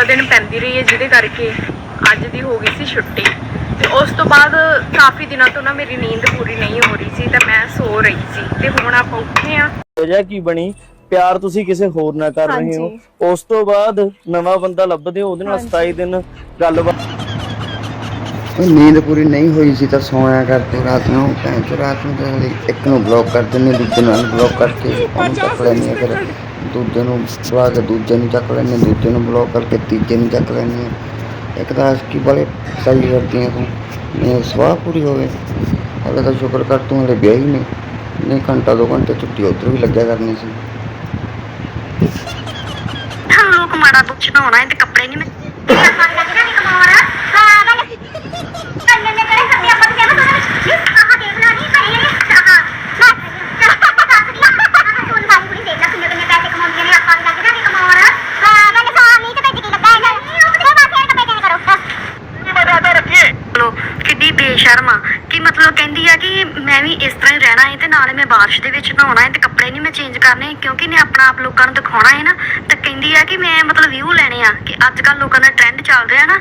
ਪੂਰਾ ਦਿਨ ਪੈਂਦੀ ਰਹੀ ਹੈ ਜਿਹਦੇ ਕਰਕੇ ਅੱਜ ਦੀ ਹੋ ਗਈ ਸੀ ਛੁੱਟੀ। ਤੇ ਉਸ ਤੋਂ ਬਾਅਦ ਕਾਫੀ ਦਿਨਾਂ ਤੋਂ ਨਾ ਮੇਰੀ ਨੀਂਦ ਪੂਰੀ ਨਹੀਂ ਹੋ ਰਹੀ ਸੀ ਤਾਂ ਮੈਂ ਸੋ ਰਹੀ ਸੀ। ਤੇ ਹੁਣ ਆਪਾਂ ਉੱਠੇ ਆ ਵਜ੍ਹਾ ਕੀ ਬਣੀ? ਪਿਆਰ ਤੁਸੀਂ ਕਿਸੇ ਹੋਰ ਨਾਲ ਕਰ ਰਹੇ ਹੋ। ਉਸ ਤੋਂ ਬਾਅਦ ਨਵਾਂ ਬੰਦਾ ਲੱਭਦੇ ਹੋ ਉਹਦੇ ਨਾਲ 27 ਦਿਨ ਗੱਲਬਾਤ। ਨੀਂਦ ਪੂਰੀ ਨਹੀਂ ਹੋਈ ਸੀ ਤਾਂ ਸੋਇਆ ਕਰਦੇ ਰਾਤ ਨੂੰ ਚੋ ਰਾਤ ਨੂੰ ਇੱਕ ਨੂੰ ਬਲੌਕ ਕਰ ਦਿੰਦੇ ਦੂਜੇ ਨੂੰ ਬਲੌਕ ਕਰਕੇ ਉਹਨੂੰ ਚੱਕ ਲੈਂਦੇ ਹਾਂ ਫਿਰ ਦੂਜੇ ਨੂੰ ਬੁਲਾ ਕੇ ਦੂਜੇ ਨੂੰ ਚੱਕ ਲੈਂਦੇ ਹਾਂ, ਦੂਜੇ ਨੂੰ ਬਲੌਕ ਕਰਕੇ ਤੀਜੇ ਨੂੰ ਚੱਕ ਲੈਂਦੇ ਹਾਂ। ਇੱਕ ਤਾਂ ਆਸ਼ਕੀ ਵਾਲੇ ਸਹੀ ਕਰਦੀਆਂ ਤੂੰ ਨਹੀਂ ਸਵਾਹ ਪੂਰੀ ਹੋਵੇ ਹਲੇ ਤਾਂ ਸ਼ੁਕਰ ਕਰ ਤੂੰ ਹਲੇ ਵਿਆਹ ਹੀ ਨਹੀਂ ਨਹੀਂ ਘੰਟਾ ਦੋ ਘੰਟੇ ਛੁੱਟੀ ਉੱਧਰ ਵੀ ਲੱਗਿਆ ਕਰਨੀ ਸੀ ਹਾਂ ਲੋਕ ਮਾੜਾ ਦੁੱਧ ਚੜਾਉਣਾ ਹੈ ਤੇ ਕੱਪੜੇ ਨਹੀਂ ਮੈਂ ਆਪਾਂ ਲੱਗਦਾ ਨਹੀਂ ਕਮਾਉਣਾ ਹਾਂ ਗੱਲ ਕੰਨੇ ਨੇ ਕਰੇ ਸੱਤੇ ਆਪਾਂ ਕਿਹਾ ਨਾ ਆਹ ਦੇਖ ਲਾ ਨਹੀਂ ਭਰੇ ਨੇ ਆਹ ਸੁਣ ਬਾਈ ਕੁੜੀ ਦੇਖ ਲਾ ਕਿੰਨੇ ਕਿੰਨੇ ਪੈਸੇ ਕਮਾਉਂਦੀਆਂ ਨੇ ਆਪਾਂ ਲੱਗਦਾ ਨਹੀਂ ਕਮਾਉਣਾ ਹਾਂ ਗੱਲ ਸਾਹ ਨਹੀਂ ਤੇ ਭੇਜ ਕੇ ਲੱਗਾ ਇਹਨਾਂ ਨੂੰ ਉਹਦੇ ਮਾਥੇ ਤੇ ਭੇਜਣ ਕਰੋ ਚਲੋ ਆ ਕਿ ਮਤਲਬ ਕਹਿੰਦੀ ਆ ਕਿ ਮੈਂ ਵੀ ਇਸ ਤਰ੍ਹਾਂ ਹੀ ਰਹਿਣਾ ਹੈ ਤੇ ਨਾਲੇ ਮੈਂ ਬਾਰਿਸ਼ ਦੇ ਵਿੱਚ ਨਹਾਉਣਾ ਹੈ ਤੇ ਕੱਪੜੇ ਨਹੀਂ ਮੈਂ ਚੇਂਜ ਕਰਨੇ ਕਿਉਂਕਿ ਨੇ ਆਪਣਾ ਆਪ ਲੋਕਾਂ ਨੂੰ ਦਿਖਾਉਣਾ ਹੈ ਨਾ ਤੇ ਕਹਿੰਦੀ ਆ ਕਿ ਮੈਂ ਮਤਲਬ ਵਿਊ ਲੈਣੇ ਆ ਕਿ ਅੱਜ ਕੱਲ ਲੋਕਾਂ ਦਾ ਟ੍ਰੈਂਡ ਚੱਲ ਰਿਹਾ ਨਾ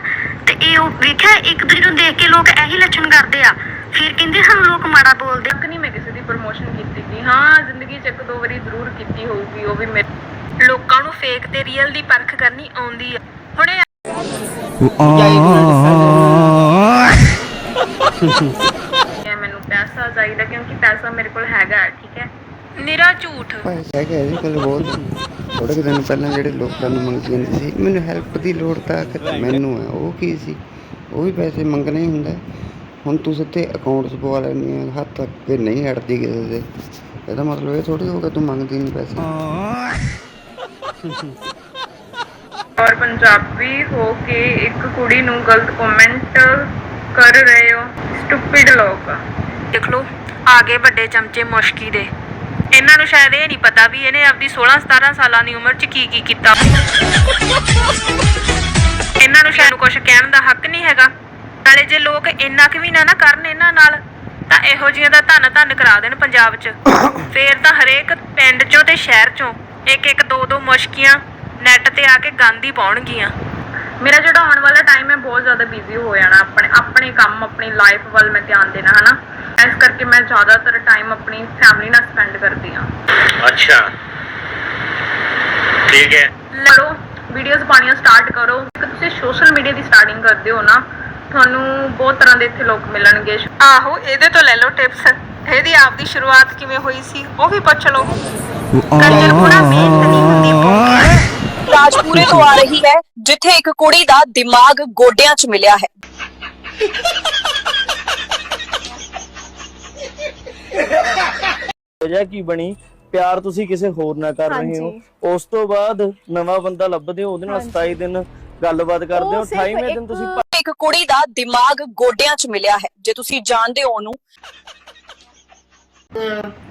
ਤੇ ਇਹ ਉਹ ਵੇਖਿਆ ਇੱਕ ਦੂਜੇ ਨੂੰ ਦੇਖ ਕੇ ਲੋਕ ਇਹੀ ਲੱਛਣ ਕਰਦੇ ਆ। ਫਿਰ ਕਹਿੰਦੇ ਸਾਨੂੰ ਲੋਕ ਮਾੜਾ ਬੋਲਦੇ। ਤੱਕ ਨਹੀਂ ਮੈਂ ਕਿਸੇ ਦੀ ਪ੍ਰਮੋਸ਼ਨ ਕੀਤੀ ਸੀ। ਹਾਂ ਜ਼ਿੰਦਗੀ 'ਚ ਇੱਕ ਦੋ ਵਾਰੀ ਜ਼ਰੂਰ ਕੀਤੀ ਹੋਊਗੀ ਉਹ ਵੀ ਮੇਰੇ ਲੋਕਾਂ ਨੂੰ ਫੇਕ ਤੇ ਰੀਅਲ ਦੀ ਪਰਖ ਕਰਨੀ ਆਉਂਦੀ ਆ। ਹੁਣ ਹੈ ਮੈਨੂੰ ਪੈਸਾ ਚਾਹੀਦਾ ਕਿਉਂਕਿ ਪੈਸਾ ਮੇਰੇ ਕੋਲ ਹੈਗਾ ਹੈ, ਠੀਕ ਹੈ? ਨਿਰਾ ਝੂਠ। ਪੈਸਾ ਕਿ ਇਹਦੇ ਕੋਲ ਬਹੁਤ। ਥੋੜੇ ਕੁ ਦਿਨ ਪਹਿਲਾਂ ਜਿਹੜੇ ਲੋਕਾਂ ਨੂੰ ਮੰਗੀ ਜਾਂਦੀ ਸੀ ਮੈਨੂੰ ਹੈਲਪ ਦੀ ਲੋੜ ਤਾਂ ਕਿ ਮੈਨੂੰ ਹੈ ਉਹ ਕੀ ਸੀ? ਉਹ ਵੀ ਪੈਸੇ ਮੰਗਣਾ ਹੀ ਹੁੰਦਾ। ਹੈ। ਹੁਣ ਤੂੰ ਸਿੱਧੇ ਅਕਾਊਂਟ 'ਚ ਪਵਾ ਲੈਂਦੀ ਹੈ ਹੱਥ ਅੱਗੇ ਨਹੀਂ ਹਟਦੀ ਕਿਸੇ ਦੇ ਇਹਦਾ ਮਤਲਬ ਇਹ ਥੋੜੀ ਹੋਗਾ ਤੂੰ ਮੰਗਦੀ ਨਹੀਂ ਪੈਸੇ। ਔਰ ਪੰਜਾਬੀ ਹੋ ਕੇ ਇੱਕ ਕੁੜੀ ਨੂੰ ਗਲਤ ਕਮੈਂਟ ਕਰ ਰਹੇ ਹੋ। ਸਟੂਪਿਡ ਲੋਕ ਦੇਖ ਲਓ, ਆ ਗਏ ਵੱਡੇ ਚਮਚੇ ਮੁਸ਼ਕੀ ਦੇ। ਇਹਨਾਂ ਨੂੰ ਸ਼ਾਇਦ ਇਹ ਨਹੀਂ ਪਤਾ ਵੀ ਇਹਨੇ ਆਪਦੀ 16 17 ਸਾਲਾਂ ਦੀ ਉਮਰ 'ਚ ਕੀ ਕੀ ਕੀਤਾ। ਇਹਨਾਂ ਨੂੰ ਸ਼ਾਇਦ ਕੁਝ ਕਹਿਣ ਦਾ ਹੱਕ ਨਹੀਂ ਹੈਗਾ। ਨਾਲੇ ਜੇ ਲੋਕ ਇੰਨਾ ਕੁ ਵੀ ਨਾ ਨਾ ਕਰਨ ਇਹਨਾਂ ਨਾਲ, ਤਾਂ ਇਹੋ ਜਿਹੀਆਂ ਦਾ ਧੰਨ ਧੰਨ ਕਰਾ ਦੇਣ ਪੰਜਾਬ 'ਚ। ਫੇਰ ਤਾਂ ਹਰੇਕ ਪਿੰਡ 'ਚੋਂ ਤੇ ਸ਼ਹਿਰ 'ਚੋਂ ਇੱਕ ਇੱਕ ਦੋ ਦੋ ਮੁਸ਼ਕੀਆਂ ਨੈਟ ਤੇ ਆ ਕੇ ਗਾਂਧੀ ਹੀ ਪਾਉਣਗੀਆਂ। ਮੇਰਾ ਜਿਹੜਾ ਆਉਣ ਵਾਲਾ ਟਾਈਮ ਹੈ ਬਹੁਤ ਜ਼ਿਆਦਾ ਬਿਜ਼ੀ ਹੋ ਜਾਣਾ ਆਪਣੇ ਆਪਣੇ ਕੰਮ ਆਪਣੀ ਲਾਈਫ ਵੱਲ ਮੈਂ ਧਿਆਨ ਦੇਣਾ ਹਨਾ? ਇਸ ਕਰਕੇ ਮੈਂ ਜ਼ਿਆਦਾਤਰ ਟਾਈਮ ਆਪਣੀ ਫੈਮਿਲੀ ਨਾਲ ਸਪੈਂਡ ਕਰਦੀ ਹਾਂ। ਅੱਛਾ। ਠੀਕ ਹੈ। ਲੜੋ ਵੀਡੀਓਜ਼ ਪਾਣੀਆਂ ਸਟਾਰਟ ਕਰੋ। ਤੁਸੀਂ ਸੋਸ਼ਲ ਮੀਡੀਆ ਦੀ ਸਟਾਰਟਿੰਗ ਕਰਦੇ ਹੋ ਨਾ ਤੁਹਾਨੂੰ ਬਹੁਤ ਤਰ੍ਹਾਂ ਦੇ ਇੱਥੇ ਲੋਕ ਮਿਲਣਗੇ। ਆਹੋ ਇਹਦੇ ਤੋਂ ਲੈ ਲਓ ਟਿਪਸ ਇਹਦੀ ਆਪਦੀ ਸ਼ੁਰੂਆਤ ਕਿਵੇਂ ਹੋਈ ਸੀ ਉਹ ਵੀ ਪੁੱਛ ਲਓ। ਕੰਜਰ ਪੂਰਾ ਮਿਹਨਤ ਨਹੀਂ ਹੁੰਦੀ ਰਾਜਪੁਰੇ ਤੋਂ ਆ ਰਹੀ ਹੈ ਜਿੱਥੇ ਇੱਕ ਕੁੜੀ ਦਾ ਦਿਮਾਗ ਗੋਡਿਆਂ 'ਚ ਮਿਲਿਆ ਹੈ। ਵਜ੍ਹਾ ਕੀ ਬਣੀ? ਪਿਆਰ ਤੁਸੀਂ ਕਿਸੇ ਹੋਰ ਨਾਲ ਕਰ ਰਹੇ ਹੋ। ਉਸ ਤੋਂ ਬਾਅਦ ਨਵਾਂ ਬੰਦਾ ਲੱਭਦੇ ਹੋ ਉਹਦੇ ਨਾਲ 27 ਦਿਨ ਗੱਲਬਾਤ ਕਰਦੇ ਹੋ 28ਵੇਂ ਦਿਨ ਤੁਸੀਂ ਇੱਕ ਕੁੜੀ ਦਾ ਦਿਮਾਗ ਗੋਡਿਆਂ 'ਚ ਮਿਲਿਆ ਹੈ। ਜੇ ਤੁਸੀਂ ਜਾਣਦੇ ਹੋ ਉਹਨੂੰ।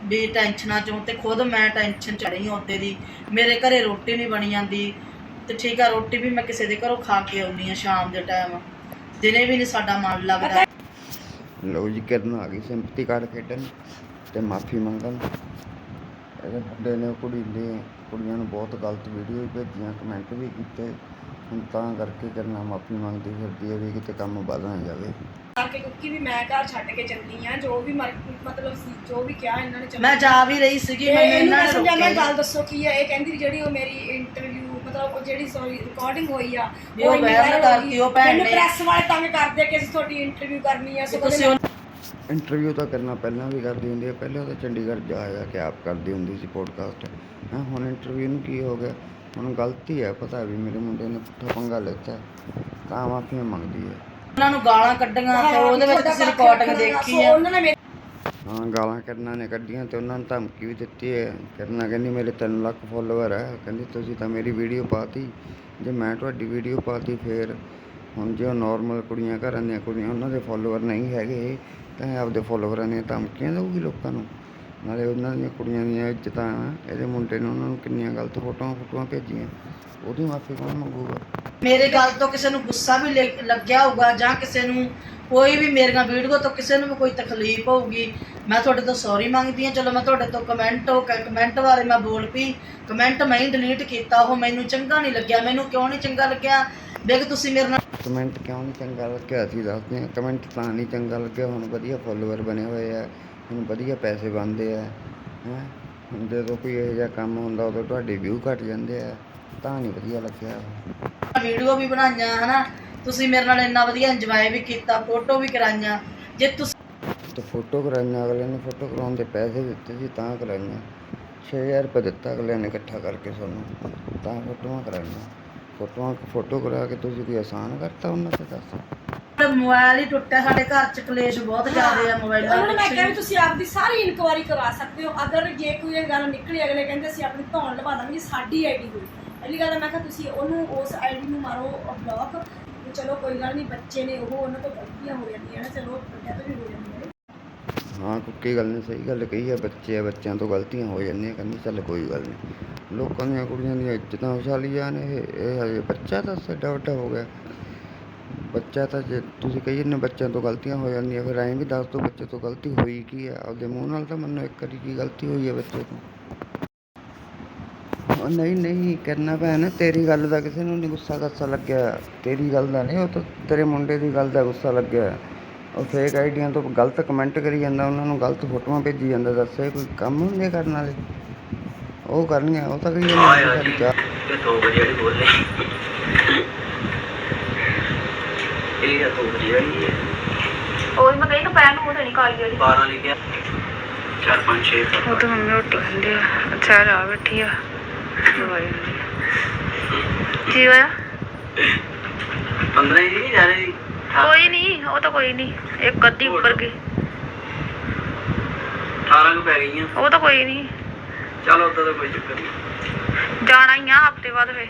ਵੀ ਟੈਨਸ਼ਨਾਂ ਚੋਂ ਤੇ ਖੁਦ ਮੈਂ ਟੈਨਸ਼ਨ ਚ ਰਹੀ ਹਾਂ ਉਹਦੇ ਦੀ। ਮੇਰੇ ਘਰੇ ਰੋਟੀ ਨਹੀਂ ਬਣੀ ਜਾਂਦੀ। ਤੇ ਠੀਕ ਆ, ਰੋਟੀ ਵੀ ਮੈਂ ਕਿਸੇ ਦੇ ਘਰੋਂ ਖਾ ਕੇ ਆਉਣੀ ਆ ਸ਼ਾਮ ਦੇ ਟਾਈਮ ਦਿਨੇ ਵੀ ਨਹੀਂ ਸਾਡਾ ਮਨ ਲੱਗਦਾ। ਲਓ ਜੀ, ਕਰਨ ਆ ਗਈ ਸਿੰਪਤੀ ਕਾਰਡ ਖੇਡਣ ਤੇ ਮਾਫੀ ਮੰਗਣ। ਇਹਦੇ ਮੁੰਡੇ ਨੇ ਕੁੜੀ ਨੇ ਕੁੜੀਆਂ ਨੂੰ ਬਹੁਤ ਗਲਤ ਵੀਡੀਓ ਵੀ ਭੇਜੀਆਂ ਕਮੈਂਟ ਵੀ ਕੀਤੇ। ਹੁਣ ਤਾਂ ਕਰਕੇ ਕਰਨਾ ਮਾਫੀ ਮੰਗਦੀ ਫਿਰਦੀ ਹੈ ਵੀ ਕਿਤੇ ਕੰਮ ਵੱਧ ਨਾ ਜਾਵੇ ਕਰਕੇ ਕਿਉਂਕਿ ਵੀ ਮੈਂ ਘਰ ਛੱਡ ਕੇ ਚੱਲੀ ਆ ਜੋ ਵੀ ਮਰ- ਮਤਲਬ ਸੀ ਜੋ ਵੀ ਕਿਹਾ ਇਹਨਾਂ ਨੇ ਚੱਲ ਮੈਂ ਜਾ ਵੀ ਰਹੀ ਸੀਗੀ ਮੈਨੂੰ ਇਹਨੂੰ ਨੇ ਸਮਝਾ ਮੈਂ ਰੋਕਿਆ ਗੱਲ ਦੱਸੋ ਕੀ ਹੈ ਇਹ ਕਹਿੰਦੀ ਵੀ ਜਿਹੜੀ ਉਹ ਮੇਰੀ ਇੰਟਰਵਿਊ ਮਤਲਬ ਉਹ ਜਿਹੜੀ ਸੌਰੀ ਰਿਕਾਰਡਿੰਗ ਹੋਈ ਆ ਵੀ ਉਹ ਇੰਨੀ viral viral ਕਰਤੀ। ਉਹ ਭੈਣ ਮੈਨੂੰ ਨੇ। ਪ੍ਰੈਸ ਵਾਲੇ ਤੰਗ ਕਰਦੇ ਕਿ ਅਸੀਂ ਤੁਹਾਡੀ ਇੰਟਰਵਿਊ ਕਰਨੀ ਆ ਸੋ ਤੁਸੀਂ ਇੰਟਰਵਿਊ ਤਾਂ ਕਰਨਾ ਪਹਿਲਾਂ ਵੀ ਕਰਦੀ ਹੁੰਦੀ ਹੈ ਪਹਿਲਾਂ ਤਾਂ ਚੰਡੀਗੜ੍ਹ ਜਾ ਜਾ ਕੇ ਆਪ ਕਰਦੀ ਹੁੰਦੀ ਸੀ ਪੋਡਕਾਸਟ ਹਾਂ ਹੁਣ ਇੰਟਰਵਿਊ ਨੂੰ ਕੀ ਹੋ ਗਿਆ ਹੁਣ ਗਲਤੀ ਹੈ ਪਤਾ ਵੀ ਮੇਰੇ ਮੁੰਡੇ ਨੇ ਪੁੱਠਾ ਪੰਗਾ ਲਿੱਤਾ ਹੈ, ਤਾਂ ਮਾਫੀ ਮੰਗਦੀ ਹੈ। ਉਹਨਾਂ ਨੂੰ ਗਾਲਾਂ ਕੱਢੀਆਂ ਤੇ ਉਹਦੇ ਵਿੱਚ ਤੁਸੀਂ ਰਿਕਾਰਡਿੰਗ ਦੇਖੀ ਨੇ ਮੇਰੀ ਹਾਂ ਗਾਲਾਂ ਕਰਨਾ ਨੇ ਕੱਢੀਆਂ ਤੇ ਉਹਨਾਂ ਨੂੰ ਧਮਕੀ ਵੀ ਦਿੱਤੀ ਹੈ। ਕਰਨਾ ਕਹਿੰਦੀ ਮੇਰੇ 3 ਲੱਖ ਫੋਲੋਵਰ ਹੈ। ਕਹਿੰਦੀ ਤੁਸੀਂ ਤਾਂ ਮੇਰੀ ਵੀਡੀਓ ਪਾਤੀ। ਜੇ ਮੈਂ ਤੁਹਾਡੀ ਵੀਡੀਓ ਪਾਤੀ ਫੇਰ ਹੁਣ ਜੇ ਨਾਰਮਲ ਕੁੜੀਆਂ ਘਰਾਂ ਦੀਆਂ ਕੁੜੀਆਂ ਉਹਨਾਂ ਦੇ ਫੋਲੋਵਰ ਨਹੀਂ ਹੈਗੇ ਤਾਂ ਆਪਦੇ ਫੋਲੋਵਰਾਂ ਦੀਆਂ ਧਮਕੀਆਂ ਦੇਊਗੀ ਲੋਕਾਂ ਨੂੰ? ਨਾਲੇ ਉਹਨਾਂ ਦੀਆਂ ਕੁੜੀਆਂ ਦੀਆਂ ਇੱਜ਼ਤਾਂ ਇਹਦੇ ਮੁੰਡੇ ਨੇ ਉਹਨਾਂ ਨੂੰ ਕਿੰਨੀਆਂ ਗਲਤ ਫੋਟੋਆਂ ਫੋਟੋਆਂ ਭੇਜੀਆਂ। ਉਹਦੀ ਮਾਫੀ ਕੌਣ ਮੰਗੂਗਾ? ਮੇਰੇ ਗੱਲ ਤੋਂ ਕਿਸੇ ਨੂੰ ਗੁੱਸਾ ਵੀ ਲੱਗ- ਲੱਗਿਆ ਹੋਊਗਾ ਜਾਂ ਕਿਸੇ ਨੂੰ ਕੋਈ ਵੀ ਮੇਰੀਆਂ ਵੀਡੀਓ ਤੋਂ ਕਿਸੇ ਨੂੰ ਵੀ ਕੋਈ ਤਕਲੀਫ ਹੋਊਗੀ ਮੈਂ ਤੁਹਾਡੇ ਤੋਂ ਸੌਰੀ ਮੰਗਦੀ ਹਾਂ। ਚਲੋ ਮੈਂ ਤੁਹਾਡੇ ਤੋਂ ਕਮੈਂਟ ਉਹ ਕਮੈਂਟ ਬਾਰੇ ਮੈਂ ਬੋਲ ਪਈ। ਕਮੈਂਟ ਮੈਂ ਹੀ ਡਿਲੀਟ ਕੀਤਾ ਉਹ ਮੈਨੂੰ ਚੰਗਾ ਨਹੀਂ ਲੱਗਿਆ। ਮੈਨੂੰ ਕਿਉਂ ਨਹੀਂ ਚੰਗਾ ਲੱਗਿਆ? ਦੇਖ ਤੁਸੀਂ ਮੇਰੇ ਨਾਲ ਕਮੈਂਟ ਕਿਉਂ ਨਹੀਂ ਚੰਗਾ ਲੱਗਿਆ? ਅਸੀਂ ਦੱਸਦੇ ਹਾਂ। ਕਮੈਂਟ ਤਾਂ ਨਹੀਂ ਚੰਗਾ ਲੱਗਿਆ। ਹੁਣ ਵਧੀਆ ਫੋਲੋਅਰ ਬਣੇ ਹੋਏ ਆ। ਹੁਣ ਵਧੀਆ ਪੈਸੇ ਬਣਦੇ ਆ ਹੈ? ਹੁਣ ਜਦੋਂ ਕੋਈ ਇਹੋ ਜਿਹਾ ਕੰਮ ਹੁੰਦਾ ਉਦੋਂ ਤੁਹਾਡੇ ਵਿਊ ਘਟ ਜਾਂਦੇ ਆ ਤਾਂ ਨਹੀਂ ਵਧੀਆ ਲੱਗਿਆ। ਵੀਡੀਓ ਵੀ ਬਣਾਈਆਂ ਹਨਾ? ਤੁਸੀਂ ਮੇਰੇ ਨਾਲ ਇੰਨਾ ਵਧੀਆ ਇੰਜੋਏ ਵੀ ਕੀਤਾ ਫੋਟੋ ਵੀ ਕਰਾਈਆਂ। ਜੇ ਤੁਸੀਂ ਤੇ ਫੋਟੋ ਕਰਾਈਆਂ ਅਗਲੇ ਨੇ ਫੋਟੋ ਕਰਾਉਣ ਦੇ ਪੈਸੇ ਦਿੱਤੇ ਸੀ ਤਾਂ ਕਰਾਈਆਂ। 6000 ਰੁਪਏ ਦਿੱਤਾ ਅਗਲੇ ਨੇ ਇਕੱਠਾ ਕਰਕੇ ਸਾਨੂੰ ਤਾਂ ਫੋਟੋਆਂ ਕਰਾਈਆਂ। ਫੋਟੋਆਂ ਫੋਟੋ ਕਰਾ ਕੇ ਤੁਸੀਂ ਕੋਈ ਆਸਾਨ ਕਰਤਾ ਉਹਨਾਂ ਤੇ ਦੱਸ? ਮੋਬਾਈਲ ਹੀ ਟੁੱਟਿਆ ਸਾਡੇ ਘਰ ਚ ਕਲੇਸ਼ ਬਹੁਤ ਜ਼ਿਆਦਾ ਆ ਮੋਬਾਈਲਾਂ ਉਹਨਾਂ ਨੇ ਮੈਂ ਕਿਹਾ ਵੀ ਤੁਸੀਂ ਆਪਦੀ ਸਾਰੀ ਇਨਕੁਆਇਰੀ ਕਰਵਾ ਸਕਦੇ ਹੋ। ਅਗਰ ਜੇ ਕੋਈ ਇਹ ਗੱਲ ਨਿਕਲੀ ਅਗਲੇ ਕਹਿੰਦੇ ਅਸੀਂ ਆਪਣੀ ਧੌਣ ਲਵਾ ਦਾਂਗੇ ਸਾਡੀ ਆਈਡੀ ਹੋਈ। ਪਹਿਲੀ ਗੱਲ ਮੈਂ ਕਿਹਾ ਤੁਸੀਂ ਉਹਨੂੰ ਉਸ ਆਈਡੀ ਨੂੰ ਮਾਰੋ ਬਲੌਕ ਤੇ ਚਲੋ ਕੋਈ ਗੱਲ ਨਹੀਂ ਬੱਚੇ ਨੇ ਉਹ ਉਹਨਾਂ ਤੋਂ ਗਲਤੀਆਂ ਹੋ ਜਾਂਦੀਆਂ ਨੇ ਚਲੋ ਵੱਡਿਆਂ ਤੋਂ ਵੀ ਹੋ ਜਾਂਦੀਆਂ ਨੇ। ਹਾਂ ਕੁੱਕੀ ਗੱਲ ਨੇ ਸਹੀ ਗੱਲ ਕਹੀ ਹੈ ਬੱਚੇ ਆ ਬੱਚਿਆਂ ਤੋਂ ਗਲਤੀਆਂ ਹੋ ਜਾਂਦੀਆਂ ਕਹਿੰਦੀ ਚੱਲ ਕੋਈ ਗੱਲ ਨਹੀਂ ਲੋਕਾਂ ਦੀਆਂ ਕੁੜੀਆਂ ਦੀਆਂ ਇੱਜ਼ਤਾਂ ਉਛਾਲੀਆਂ ਨੇ ਇਹ ਇਹ ਹਜੇ ਬੱਚਾ ਤਾਂ ਸਾਡਾ ਵੱਡਾ ਹੋ ਗਿਆ। ਬੱਚਾ ਤਾਂ ਜੇ ਤੁਸੀਂ ਕਹੀ ਜਾਂਦੇ ਬੱਚਿਆਂ ਤੋਂ ਗਲਤੀਆਂ ਹੋ ਜਾਂਦੀਆਂ, ਫਿਰ ਐਂ ਵੀ ਦੱਸ ਦਿਓ ਬੱਚੇ ਤੋਂ ਗਲਤੀ ਹੋਈ ਕੀ ਹੈ ਆਪਦੇ ਮੂੰਹ ਨਾਲ ਤਾਂ ਮੰਨੋ ਇੱਕ ਵਾਰੀ ਕੀ ਗਲਤੀ ਹੋਈ ਹੈ ਬੱਚੇ ਤੋਂ। ਉਹ ਨਹੀਂ ਨਹੀਂ ਕਰਨਾ ਭੈਣ, ਤੇਰੀ ਗੱਲ ਦਾ ਕਿਸੇ ਨੂੰ ਨਹੀਂ ਗੁੱਸਾ ਗੱਸਾ ਲੱਗਿਆ। ਤੇਰੀ ਗੱਲ ਦਾ ਨਹੀਂ, ਉਹ ਤਾਂ ਤੇਰੇ ਮੁੰਡੇ ਦੀ ਗੱਲ ਦਾ ਗੁੱਸਾ ਲੱਗਿਆ। ਉਹ ਫੇਕ ਆਈਡੀਆਂ ਤੋਂ ਗਲਤ ਕਮੈਂਟ ਕਰੀ ਜਾਂਦਾ, ਉਹਨਾਂ ਨੂੰ ਗਲਤ ਫੋਟੋਆਂ ਭੇਜੀ ਜਾਂਦਾ, ਦੱਸ ਇਹ ਕੋਈ ਕੰਮ ਹੁੰਦੇ ਕਰਨ ਵਾਲੇ? ਉਹ ਕਰਨੀਆਂ ਉਹ ਤਾਂ ਕਹੀ ਜਾਂਦੇ ਸਾਡੀ ਵਜੇ ਵਾਲੀ ਬੋਲ ਰਹੀ ਇਹ ਆ ਦੋ ਵਜੇ ਵਾਲੀ ਹੈ। ਉਹ ਮੈਂ ਕਹੀ ਦੁਪਹਿਰ ਨੂੰ ਉਹ ਨਹੀਂ ਕਾਲੀ ਵਾਲੀ। 12 ਲਿਖਿਆ 4 5 6 ਉਹ ਤਾਂ ਮੰਮੀ ਰੋਟੀ ਖਾਂਦੀ ਆ। ਅੱਛਾ ਰਾ ਬੈਠੀ ਆ। ਦਵਾਈ ਲੈਂਦੀ ਆ। ਕੀ ਹੋਇਆ? 15 ਹੀ ਨਹੀਂ ਜਾ ਰਹੀ ਕੋਈ ਨਹੀਂ ਉਹ ਤਾਂ ਕੋਈ ਨਹੀਂ। ਇੱਕ ਅੱਧੀ ਉੱਪਰ ਗਈ। 18 ਕੁ ਪੈ ਗਈਆਂ। ਉਹ ਤਾਂ ਕੋਈ ਨਹੀਂ। ਚਲ ਉਦੋਂ ਤਾਂ ਕੋਈ ਚੱਕਰ ਨਹੀਂ। ਜਾਣਾ ਹੀ ਆ ਹਫ਼ਤੇ ਬਾਅਦ ਵੇ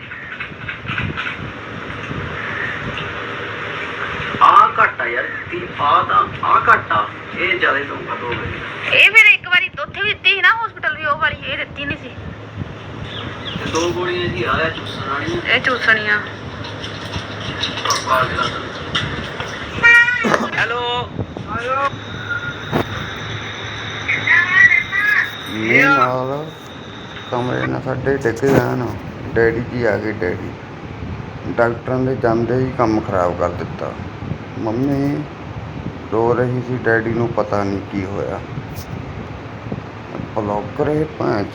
ਆ ਘੱਟ ਯਾਰ ਤੀ ਆ ਤਾਂ ਆ ਘੱਟ ਇਹ ਜ਼ਿਆਦਾ ਦਊਗਾ ਦੋ ਇਹ ਫਿਰ ਇੱਕ ਵਾਰੀ ਉੱਥੇ ਵੀ ਦਿੱਤੀ ਸੀ ਨਾ ਹਸਪੀਟਲ ਵੀ ਉਹ ਵਾਰੀ ਇਹ ਦਿੱਤੀ ਨਹੀਂ ਸੀ। ਤੇ ਦੋ ਗੋਲੀਆਂ ਜੀ ਆਇਆ ਚੂਸਣ ਵਾਲੀਆਂ। ਇਹ ਚੂਸਣੀਆਂ। ਹੈਲੋ। ਮੀਂਹ ਨਾਲ ਕਮਰੇ ਨਾਲ ਸਾਡੇ ਡਿੱਗ ਗਿਆ ਨਾ ਡੈਡੀ ਜੀ ਆ ਗਏ ਡੈਡੀ। ਡਾਕਟਰਾਂ ਦੇ ਜਾਂਦੇ ਹੀ ਕੰਮ ਖਰਾਬ ਕਰ ਦਿੱਤਾ। ਮੰਮੀ, ਰੋ ਰਹੀ ਸੀ, ਡੈਡੀ ਨੂੰ ਪਤਾ ਨਹੀਂ ਕੀ ਹੋਇਆ। ਬਲੌਗਰ ਇਹ ਪੰਜ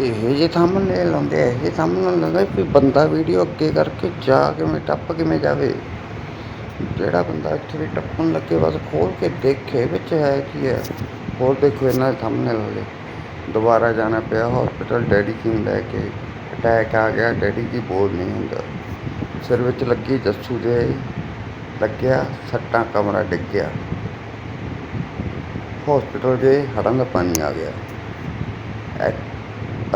ਇਹ ਜੇ ਥੰਬਨੇਲ ਲਾਉਂਦੇ, ਇਹ ਜੇ ਥੰਬਨੇਲ ਲਾਉਂਦੇ, ਵੀ ਬੰਦਾ ਵੀਡੀਓ ਅੱਗੇ ਕਰਕੇ ਜਾ ਕਿਵੇਂ, ਟੱਪ ਕਿਵੇਂ ਜਾਵੇ। ਜਿਹੜਾ ਬੰਦਾ ਇੱਥੇ ਵੀ ਟੱਪਣ ਲੱਗੇ, ਬਸ ਖੋਲ ਕੇ ਦੇਖੇ, ਵਿੱਚ ਹੈ ਕੀ ਹੈ। ਹੋਰ ਦੇਖੋ, ਇਹਨਾਂ ਦੇ ਥੰਬਨੇਲ ਲਾਉਂਦੇ। ਦੁਬਾਰਾ ਜਾਣਾ ਪਿਆ ਹਸਪੀਟਲ ਡੈਡੀ ਜੀ ਨੂੰ ਲੈ ਕੇ। ਅਟੈਕ ਆ ਗਿਆ, ਡੈਡੀ ਜੀ ਬੋਲ ਨਹੀਂ ਹੁੰਦਾ। ਸਿਰ ਵਿੱਚ ਲੱਗੀ ਜੱਸੂ ਦੇ। ਲੱਗਿਆ, ਸੱਟਾਂ ਕਮਰਾ ਡਿੱਗਿਆ। ਹਸਪੀਟਲ ਦੇ ਹੜ੍ਹਾਂ ਦਾ ਪਾਣੀ ਆ ਗਿਆ।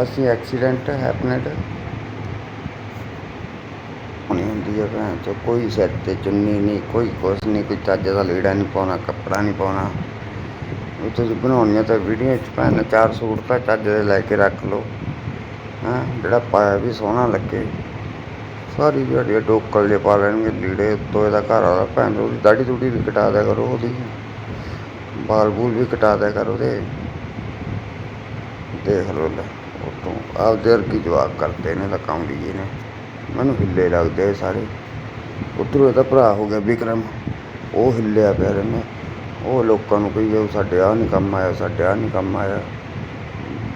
ਅਸੀਂ ਐਕਸੀਡੈਂਟ ਹੈਪਨਡ ਹੋਣੀ ਹੁੰਦੀ ਹੈ ਭੈਣ ਚੋ ਕੋਈ ਸਿਰ ਤੇ ਚੁੰਨੀ ਨਹੀਂ, ਕੋਈ ਕੁਛ ਨਹੀਂ, ਕੋਈ ਚੱਜ ਦਾ ਲੀੜਾ ਨਹੀਂ ਪਾਉਣਾ, ਕੱਪੜਾ ਨਹੀਂ ਪਾਉਣਾ। ਉਹ ਤੁਸੀਂ ਬਣਾਉਣੀਆਂ ਤਾਂ ਵੀਡੀਓ 'ਚ ਭੈਣ ਚਾਰ ਸੂਟ ਤਾਂ ਚੱਜ ਦੇ ਲੈ ਕੇ ਰੱਖ ਲਓ। ਹਾਂ, ਜਿਹੜਾ ਪਾਇਆ ਵੀ ਸੋਹਣਾ ਲੱਗੇ। ਸਾਰੀ ਦਿਹਾੜੀ ਡੋਕਲ ਜੇ ਪਾ ਲੈਣਗੇ, ਲੀੜੇ ਉੱਤੋਂ ਇਹਦਾ ਘਰ ਵਾਲਾ ਭੈਣ ਉਹਦੀ ਦਾੜੀ ਦੂੜੀ ਵੀ ਕਟਾ ਦਿਆ ਕਰੋ ਉਹਦੀ। ਬਾਲ ਬੂਲ ਵੀ ਕਟਾ ਦਿਆ ਕਰੋ ਉਹਦੇ। ਦੇਖ ਲਓ ਲੈ, ਉਤੋਂ ਆਪਦੇ ਵਰਗੀ ਜਵਾਬ ਕਰਦੇ ਨੇ ਤਾਂ ਕਾਉਂਡੀ ਜੀ ਨੇ। ਮੈਨੂੰ ਹਿੱਲੇ ਲੱਗਦੇ ਸਾਰੇ। ਉੱਧਰੋਂ ਇਹਦਾ ਭਰਾ ਹੋ ਗਿਆ ਵਿਕਰਮ। ਉਹ ਹਿੱਲਿਆ ਪਿਆ ਰਹਿੰਦਾ। ਉਹ ਲੋਕਾਂ ਨੂੰ ਕਹੀ ਜਾਓ ਸਾਡੇ ਆ ਨਹੀਂ ਕੰਮ ਆਇਆ, ਸਾਡੇ ਆ ਨਹੀਂ ਕੰਮ ਆਇਆ।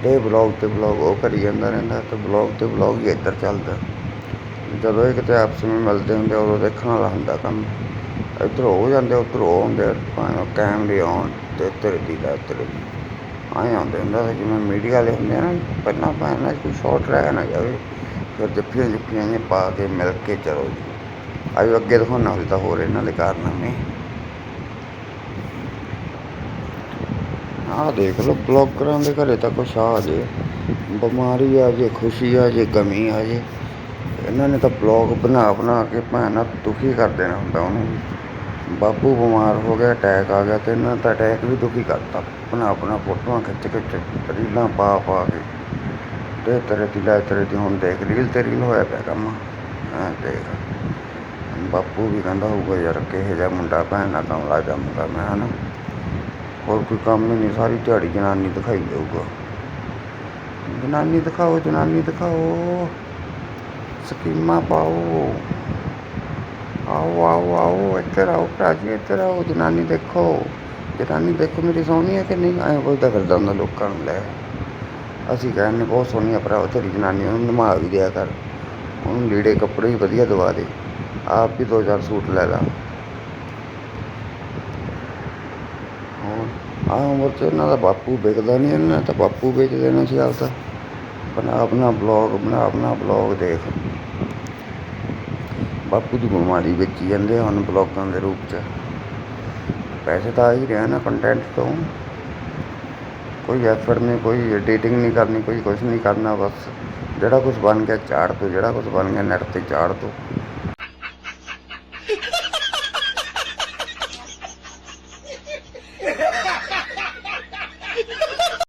ਤੇ ਬਲੌਗ ਤੇ ਬਲੌਗ ਉਹ ਕਰੀ ਜਾਂਦਾ ਰਹਿੰਦਾ ਤੇ ਬਲੌਗ ਤੇ ਬਲੌਗ ਹੀ ਇੱਧਰ ਚੱਲਦਾ। ਜਦੋਂ ਇਹ ਕਿਤੇ ਆਪਸ ਵਿੱਚ ਮਿਲਦੇ ਹੁੰਦੇ ਉਦੋਂ ਦੇਖਣ ਵਾਲਾ ਹੁੰਦਾ ਕੰਮ। ਇੱਧਰ ਹੋ ਜਾਂਦੇ, ਉੱਧਰ ਹੋ ਹੁੰਦੇ, ਭਾਵੇਂ ਕੈਮਰੇ ਆਉਣ ਤੇ ਤੇਰੇ ਦੀ ਲੈ ਇੱਧਰ ਦੀ। ਆਏ ਆਉਂਦੇ ਹੁੰਦਾ ਸੀ ਜਿਵੇਂ ਮੀਡੀਆ ਵਾਲੇ ਹੁੰਦੇ ਆ ਨਾ, ਪਹਿਲਾਂ ਭਾਵੇਂ ਕੋਈ ਸ਼ਾਰਟ ਰਹਿ ਨਾ ਜਾਵੇ, ਫਿਰ ਜੱਫੀਆਂ ਜੁੱਫੀਆਂ ਨੇ ਪਾ ਕੇ ਮਿਲ ਕੇ ਚਲੋ ਜੀ। ਆਜੋ ਅੱਗੇ ਦਿਖਾਉਣਾ ਹੋਵੇ ਤਾਂ ਹੋਰ ਇਹਨਾਂ ਦੇ ਕਾਰਨਾਮੇ ਆਹ ਦੇਖ ਲਓ ਬਲੌਗਰਾਂ ਦੇ ਘਰੇ ਤਾਂ ਕੁਛ ਆ ਜੇ। ਬਿਮਾਰੀ ਆ ਜੇ, ਖੁਸ਼ੀ ਆ ਜੇ, ਗਮੀ ਆ ਜੇ। ਇਹਨਾਂ ਨੇ ਤਾਂ ਬਲੌਗ ਬਣਾ ਬਣਾ ਕੇ ਭੈਣਾ ਦੁਖੀ ਕਰ ਦੇਣਾ ਹੁੰਦਾ ਉਹਨੂੰ ਬਾਪੂ ਬਿਮਾਰ ਹੋ ਗਿਆ ਅਟੈਕ ਆ ਗਿਆ ਤੇ ਇਹਨਾਂ ਦਾ ਅਟੈਕ ਵੀ ਦੁਖੀ ਕਰਤਾ। ਬਣਾ ਆਪਣਾ ਫੋਟੋਆਂ ਖਿੱਚ ਖਿੱਚ ਰੀਲਾਂ ਪਾ ਪਾ ਕੇ। ਤੇ ਤੇਰੇ ਦੀ ਲੈ ਤੇਰੇ ਦੀ ਹੁਣ ਦੇਖ ਰੀਲ ਤੇ ਰੀਲ ਹੋਇਆ ਪਿਆ ਕੰਮ। ਹਾਂ, ਦੇਖ। ਬਾਪੂ ਵੀ ਕਹਿੰਦਾ ਹੋਊਗਾ, ਯਾਰ ਕਿਹੋ ਜਿਹਾ ਮੁੰਡਾ ਭੈਣ ਨਾਲ ਜਾ ਮੁੰਡਾ ਮੈਂ, ਹਨਾ। ਹੋਰ ਕੋਈ ਕੰਮ ਹੀ ਨਹੀਂ, ਸਾਰੀ ਦਿਹਾੜੀ ਜਨਾਨੀ ਦਿਖਾਈ ਜਾਊਗਾ। ਜਨਾਨੀ ਦਿਖਾਓ ਜਨਾਨੀ ਦਿਖਾਓ। ਸਕੀਮਾਂ ਪਾਓ ਆਓ ਆਓ ਆਓ, ਇੱਧਰ ਆਓ ਭਰਾ ਇੱਧਰ ਆਓ, ਜਨਾਨੀ ਦੇਖੋ ਜਨਾਨੀ ਦੇਖੋ ਮੇਰੀ ਸੋਹਣੀ ਹੈ ਕਿ ਨਹੀਂ? ਐਂ ਪੁੱਛਦਾ ਫਿਰਦਾ ਹੁੰਦਾ ਲੋਕਾਂ ਨੂੰ ਲੈ। ਅਸੀਂ ਕਹਿੰਦੇ ਬਹੁਤ ਸੋਹਣੀ ਆ ਭਰਾ ਤੇਰੀ ਜਨਾਨੀ, ਉਹਨੂੰ ਨਮਾ ਵੀ ਦਿਆ ਕਰ। ਉਹਨੂੰ ਲੀੜੇ, ਕੱਪੜੇ ਵੀ ਵਧੀਆ ਦਵਾ ਦੇ। ਆਪ ਵੀ ਦੋ ਚਾਰ ਸੂਟ ਲੈ ਲਾ। ਹੋਰ ਉਮਰ 'ਚ ਇਹਨਾਂ ਦਾ ਬਾਪੂ ਵਿਕਦਾ ਨਹੀਂ, ਇਹਨਾਂ ਤਾਂ ਬਾਪੂ ਵੇਚ ਦੇਣਾ ਸੀ ਆਪਦਾ। ਬਣਾ ਆਪਣਾ ਬਲੌਗ ਬਣਾ ਆਪਣਾ ਬਲੌਗ ਦੇਖ। ਬਾਪੂ ਦੀ ਬਿਮਾਰੀ ਵੇਚੀ ਜਾਂਦੇ ਹਨ ਹੁਣ ਬਲੌਗਾਂ ਦੇ ਰੂਪ 'ਚ। ਪੈਸੇ ਤਾਂ ਆ ਹੀ ਰਹੇ ਨਾ ਕੰਟੈਂਟ ਤੋਂ। ਕੋਈ ਐਫਰਟ ਨਹੀਂ, ਕੋਈ ਐਡੀਟਿੰਗ ਨਹੀਂ ਕਰਨੀ, ਕੋਈ ਕੁਝ ਨਹੀਂ ਕਰਨਾ, ਬਸ ਜਿਹੜਾ ਕੁਝ ਬਣ ਗਿਆ ਚਾੜ ਤੋਂ, ਜਿਹੜਾ ਕੁਝ ਬਣ ਗਿਆ ਨੈਟ ਤੇ ਚਾੜ ਤੋਂ।